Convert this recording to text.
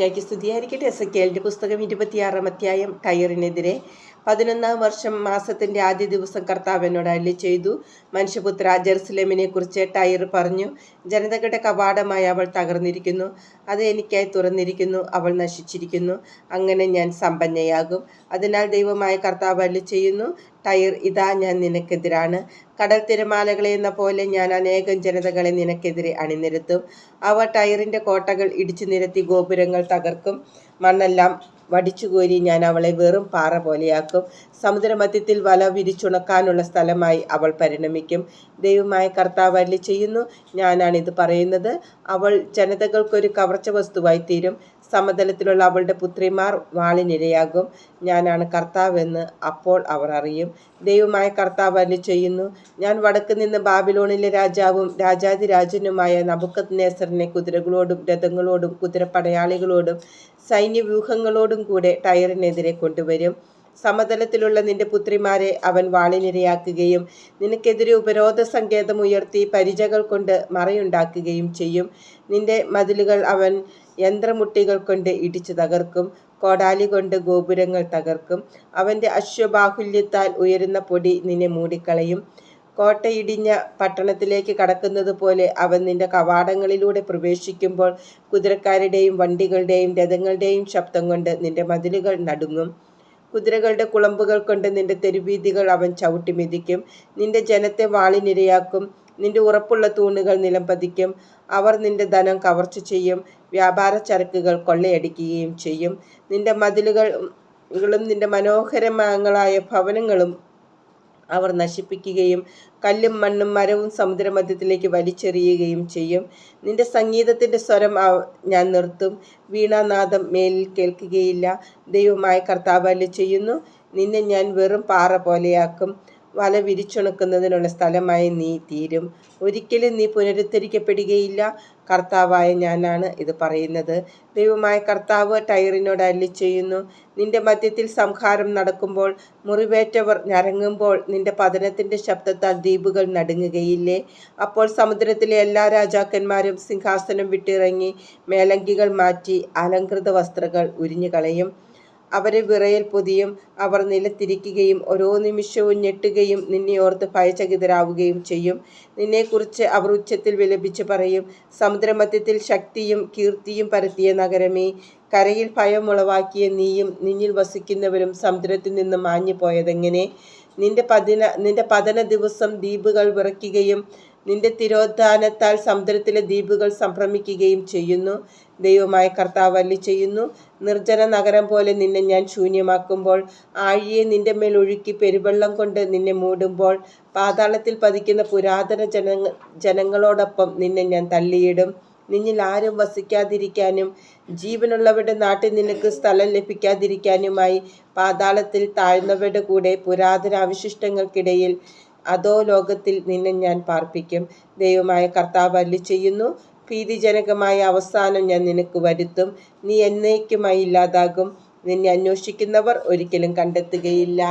യാക്കി സ്തുതിയായിരിക്കട്ടെ. എസ് കെലിന്റെ പുസ്തകം ഇരുപത്തിയാറാം അധ്യായം ടയറിനെതിരെ പതിനൊന്നാം വർഷം മാസത്തിന്റെ ആദ്യ ദിവസം കർത്താവ് എന്നോട് അല്ലി ചെയ്തു. മനുഷ്യപുത്ര ജെറുസലേമിനെ കുറിച്ച് ടയർ പറഞ്ഞു. ജനതകളുടെ കവാടമായി അവൾ തകർന്നിരിക്കുന്നു. അത് എനിക്കായി തുറന്നിരിക്കുന്നു. അവൾ നശിച്ചിരിക്കുന്നു. അങ്ങനെ ഞാൻ സമ്പന്നയാകും. അതിനാൽ ദൈവമായ കർത്താവ് അല്ലി ചെയ്യുന്നു ടയർ ഇതാ ഞാൻ നിനക്കെതിരാണ്. കടൽ തിരമാലകളെ എന്ന പോലെ ഞാൻ അനേകം ജനതകളെ നിനക്കെതിരെ അണിനിരത്തും. അവ ടയറിന്റെ കോട്ടകൾ ഇടിച്ചു നിരത്തി ഗോപുരങ്ങൾ തകർക്കും. മണ്ണെല്ലാം വടിച്ചുകോരി ഞാൻ അവളെ വെറും പാറ പോലെയാക്കും. സമുദ്രമധ്യത്തിൽ വല വിരിച്ചുണക്കാനുള്ള സ്ഥലമായി അവൾ പരിണമിക്കും. ദൈവമായ കർത്താവ് അല്ലി ചെയ്യുന്നു ഞാനാണിത് പറയുന്നത്. അവൾ ജനതകൾക്കൊരു കവർച്ച വസ്തുവായി തീരും. സമതലത്തിലുള്ള അവളുടെ പുത്രിമാർ വാളിനിരയാകും. ഞാനാണ് കർത്താവെന്ന് അപ്പോൾ അവർ അറിയും. ദൈവമായ കർത്താവ് അല്ലി ചെയ്യുന്നു ഞാൻ വടക്ക് നിന്ന് ബാബിലോണിലെ രാജാവും രാജാതിരാജനുമായ നബുക്കത് നേസറിനെ കുതിരകളോടും രഥങ്ങളോടും കുതിരപ്പടയാളികളോടും സൈന്യവ്യൂഹങ്ങളോടും കൂടെ ടയറിനെതിരെ കൊണ്ടുവരും. സമതലത്തിലുള്ള നിന്റെ പുത്രിമാരെ അവൻ വാളിനിരയാക്കുകയും നിനക്കെതിരെ ഉപരോധ സങ്കേതം ഉയർത്തി പരിചകൾ കൊണ്ട് മറയുണ്ടാക്കുകയും ചെയ്യും. നിന്റെ മതിലുകൾ അവൻ യന്ത്രമുട്ടികൾ കൊണ്ട് ഇടിച്ചു തകർക്കും. കോടാലി കൊണ്ട് ഗോപുരങ്ങൾ തകർക്കും. അവന്റെ അശ്വബാഹുല്യത്താൽ ഉയരുന്ന പൊടി നിന്നെ മൂടിക്കളയും. കോട്ടയിടിഞ്ഞ പട്ടണത്തിലേക്ക് കടക്കുന്നത് പോലെ അവൻ നിന്റെ കവാടങ്ങളിലൂടെ പ്രവേശിക്കുമ്പോൾ കുതിരക്കാരുടെയും വണ്ടികളുടെയും രഥങ്ങളുടെയും ശബ്ദം കൊണ്ട് നിന്റെ മതിലുകൾ നടുങ്ങും. കുതിരകളുടെ കുളമ്പുകൾ കൊണ്ട് നിന്റെ തെരുവീതികൾ അവൻ ചവിട്ടി മെതിക്കും. നിന്റെ ജനത്തെ വാളിനിരയാക്കും. നിന്റെ ഉറപ്പുള്ള തൂണുകൾ നിലം പതിക്കും. അവർ നിന്റെ ധനം കവർച്ച ചെയ്യും. വ്യാപാര ചരക്കുകൾ കൊള്ളയടിക്കുകയും ചെയ്യും. നിന്റെ മതിലുകളും നിന്റെ മനോഹരങ്ങളായ ഭവനങ്ങളും അവർ നശിപ്പിക്കുകയും കല്ലും മണ്ണും മരവും സമുദ്രമധ്യത്തിലേക്ക് വലിച്ചെറിയുകയും ചെയ്യും. നിന്റെ സംഗീതത്തിന്റെ സ്വരം ഞാൻ നിർത്തും. വീണാനാദം മേലിൽ കേൾക്കുകയില്ല. ദൈവമായ കർത്താവ് ചെയ്യുന്നു. നിന്നെ ഞാൻ വെറും പാറ പോലെയാക്കും. വല വിരിച്ചുണക്കുന്നതിനുള്ള സ്ഥലമായി നീ തീരും. ഒരിക്കലും നീ പുനരുദ്ധരിക്കപ്പെടുകയില്ല. കർത്താവായ ഞാനാണ് ഇത് പറയുന്നത്. ദൈവമായ കർത്താവ് ടയറിനോട് അല്ലി ചെയ്യുന്നു. നിന്റെ മധ്യത്തിൽ സംഹാരം നടക്കുമ്പോൾ മുറിവേറ്റവർ ഞരങ്ങുമ്പോൾ നിന്റെ പതനത്തിന്റെ ശബ്ദത്താൽ ദ്വീപുകൾ നടുങ്ങുകയില്ലേ? അപ്പോൾ സമുദ്രത്തിലെ എല്ലാ രാജാക്കന്മാരും സിംഹാസനം വിട്ടിറങ്ങി മേലങ്കികൾ മാറ്റി അലങ്കൃത വസ്ത്രങ്ങൾ ഉരിഞ്ഞു കളയും അവരെ വിറയൽ പൊതിയും അവർ നിലത്തിരിക്കുകയും ഓരോ നിമിഷവും ഞെട്ടുകയും നിന്നെ ഓർത്ത് ഭയചകിതരാവുകയും ചെയ്യും. നിന്നെക്കുറിച്ച് അവർ ഉച്ചത്തിൽ വിലപിച്ച് പറയും സമുദ്രമധ്യത്തിൽ ശക്തിയും കീർത്തിയും പരത്തിയ നഗരമേ കരയിൽ ഭയമുളവാക്കിയ നീയും നിന്നിൽ വസിക്കുന്നവരും സമുദ്രത്തിൽ നിന്ന് മാഞ്ഞു പോയതെങ്ങനെ നിന്റെ പതിന നിന്റെ പതന ദിവസം ദ്വീപുകൾ വിറയ്ക്കുകയും നിന്റെ തിരോധാനത്താൽ സമുദ്രത്തിലെ ദ്വീപുകൾ സംഭ്രമിക്കുകയും ചെയ്യുന്നു. ദൈവമായ കർത്താവ് അല്ലി ചെയ്യുന്നു നിർജന നഗരം പോലെ നിന്നെ ഞാൻ ശൂന്യമാക്കുമ്പോൾ ആഴിയെ നിന്റെ മേൽ ഒഴുക്കി പെരുവെള്ളം കൊണ്ട് നിന്നെ മൂടുമ്പോൾ പാതാളത്തിൽ പതിക്കുന്ന പുരാതന ജന ജനങ്ങളോടൊപ്പം നിന്നെ ഞാൻ തള്ളിയിടും. നിന്നിൽ ആരും വസിക്കാതിരിക്കാനും ജീവനുള്ളവരുടെ നാട്ടിൽ നിനക്ക് സ്ഥലം ലഭിക്കാതിരിക്കാനുമായി പാതാളത്തിൽ താഴ്ന്നവരുടെ കൂടെ പുരാതന അവശിഷ്ടങ്ങൾക്കിടയിൽ അതോ ലോകത്തിൽ നിന്നെ ഞാൻ പാർപ്പിക്കും. ദൈവമായ കർത്താവ് അല്ലി ചെയ്യുന്നു. ഭീതിജനകമായ അവസാനം ഞാൻ നിനക്ക് വരുത്തും. നീ എന്നേക്കുമായി ഇല്ലാതാകും. നിന്നെ അന്വേഷിക്കുന്നവർ ഒരിക്കലും കണ്ടെത്തുകയില്ല.